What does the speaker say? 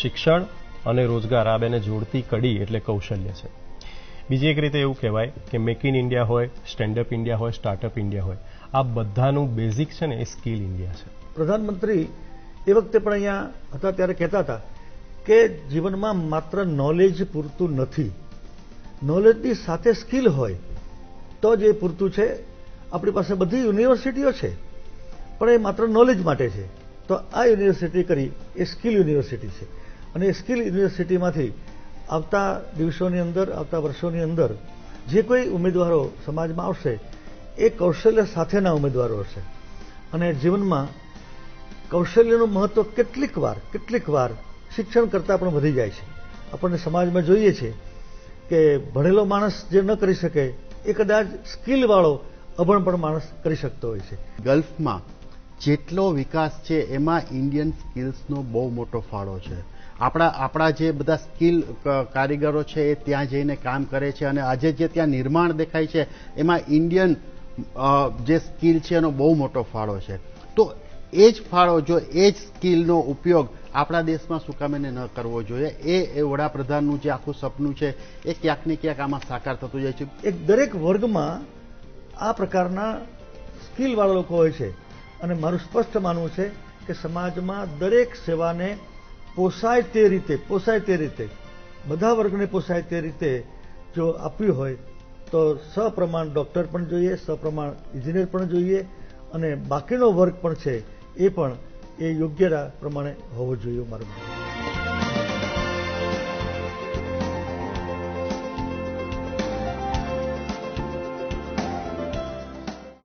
શિક્ષણ અને રોજગાર આ બેને જોડતી કડી એટલે કૌશલ્ય છે. બીજી એક રીતે એવું કહેવાય કે મેક ઇન ઇન્ડિયા હોય સ્ટેન્ડઅપ ઇન્ડિયા હોય સ્ટાર્ટઅપ ઇન્ડિયા હોય. આ બધાનું બેઝિક છે ને એ સ્કિલ ઇન્ડિયા છે. પ્રધાનમંત્રી એ વખતે પણ અહીંયા હતા ત્યારે કહેતા હતા કે જીવનમાં માત્ર નોલેજ પૂરતું નથી. નોલેજની સાથે સ્કિલ હોય તો જ એ પૂરતું છે. આપણી પાસે બધી યુનિવર્સિટીઓ છે, પણ એ માત્ર નોલેજ માટે છે. તો આ યુનિવર્સિટી કરી એ સ્કિલ યુનિવર્સિટી છે. અને એ સ્કિલ યુનિવર્સિટીમાંથી આવતા દિવસોની અંદર, આવતા વર્ષોની અંદર જે કોઈ ઉમેદવારો સમાજમાં આવશે, એ કૌશલ્ય સાથેના ઉમેદવારો હશે. અને જીવનમાં કૌશલ્યનું મહત્વ કેટલીક વાર કેટલીક વાર શિક્ષણ કરતાં પણ વધી જાય છે. આપણને સમાજમાં જોઈએ છે કે ભણેલો માણસ જે ન કરી શકે, એ કદાચ સ્કિલવાળો અભણ પણ માણસ કરી શકતો હોય છે. ગલ્ફમાં જેટલો વિકાસ છે, એમાં ઇન્ડિયન સ્કિલ્સનો બહુ મોટો ફાળો છે. આપણા આપણા જે બધા સ્કિલ કારીગરો છે, એ ત્યાં જઈને કામ કરે છે અને આજે જે ત્યાં નિર્માણ દેખાય છે, એમાં ઇન્ડિયન જે સ્કિલ છે, એનો બહુ મોટો ફાળો છે. તો એ જ ફાળો જો એ જ સ્કિલનો ઉપયોગ આપણા દેશમાં શું કામ એને ન કરવો જોઈએ, એ એ વડાપ્રધાનનું જે આખું સપનું છે, એ ક્યાંક ને ક્યાંક આમાં સાકાર થતું જાય છે. એક દરેક વર્ગમાં આ પ્રકારના સ્કિલવાળા લોકો હોય છે. અને મારું સ્પષ્ટ માનવું છે કે સમાજમાં દરેક સેવાને પોસાય તે રીતે, પોસાય તે રીતે, બધા વર્ગને પોસાય તે રીતે જો આપ્યું હોય તો સપ્રમાણ ડૉક્ટર પણ જોઈએ, સપ્રમાણ ઇજનેર પણ જોઈએ અને બાકીનો વર્ગ પણ છે એ પણ એ યોગ્ય પ્રમાણે હોવો જોઈએ મારું